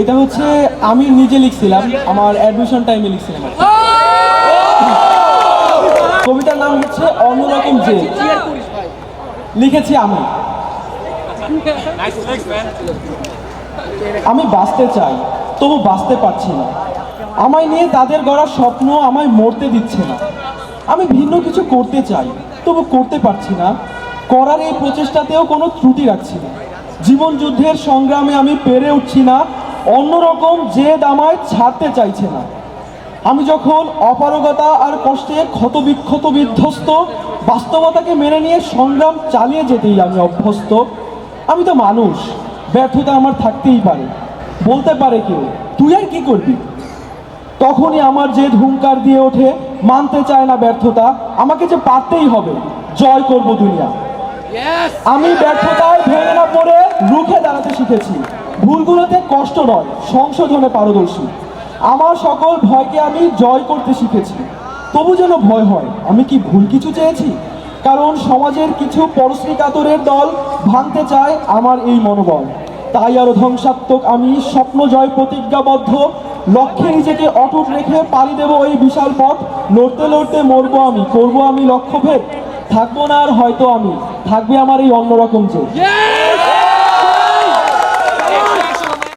এটা হচ্ছে আমি নিজে লিখছিলাম, আমার অ্যাডমিশন টাইমে লিখছিলাম কবিতার নাম হচ্ছে অন্যরকম যে। লিখেছি আমি। আমি বাঁচতে চাই, তবু বাঁচতে পারছি না। আমায় নিয়ে তাদের গড়া স্বপ্ন আমায় মরতে দিচ্ছে না। আমি ভিন্ন কিছু করতে চাই, তবু করতে পারছি না। করার এই প্রচেষ্টাতেও কোনো ত্রুটি রাখছি না। জীবন যুদ্ধের সংগ্রামে আমি পেরে উঠছি না। অন্যরকম জেদ আমায় ছাড়তে চাইছে না। আমি যখন অপারগতা আর কষ্টে ক্ষত বিক্ষত বিধ্বস্ত বাস্তবতাকে মেনে নিয়ে সংগ্রাম চালিয়ে যেতেই আমি অভ্যস্ত আমি তো মানুষ ব্যর্থতা আমার থাকতেই পারে। বলতে পারে কেউ তুই আর কি করবি? তখনই আমার যে হুঙ্কার দিয়ে ওঠে মানতে চায় না ব্যর্থতা আমাকে যে পারতেই হবে জয় করব দুনিয়া। আমি ব্যর্থতায় ভেঙে না পড়ে রুখে দাঁড়াতে শিখেছি। ভুলগুলোতে কষ্ট নয়, সংশোধনে পারদর্শী। আমার সকল ভয়কে আমি জয় করতে শিখেছি। তবু যেন ভয় হয়, আমি কি ভুল কিছু চেয়েছি? কারণ সমাজের কিছু পরশ্রী কাতরের দল ভাঙতে চায় আমার এই মনোবল। তাই আরও ধ্বংসাত্মক আমি স্বপ্ন জয় প্রতিজ্ঞাবদ্ধ, লক্ষ্যে নিজেকে অটুট রেখে পাড়ি দেবো এই বিশাল পথ। লড়তে লড়তে মরবো আমি, করব আমি লক্ষ্যভেদ। থাকব না আর হয়তো আমি, থাকবে আমার এই অন্যরকম যে।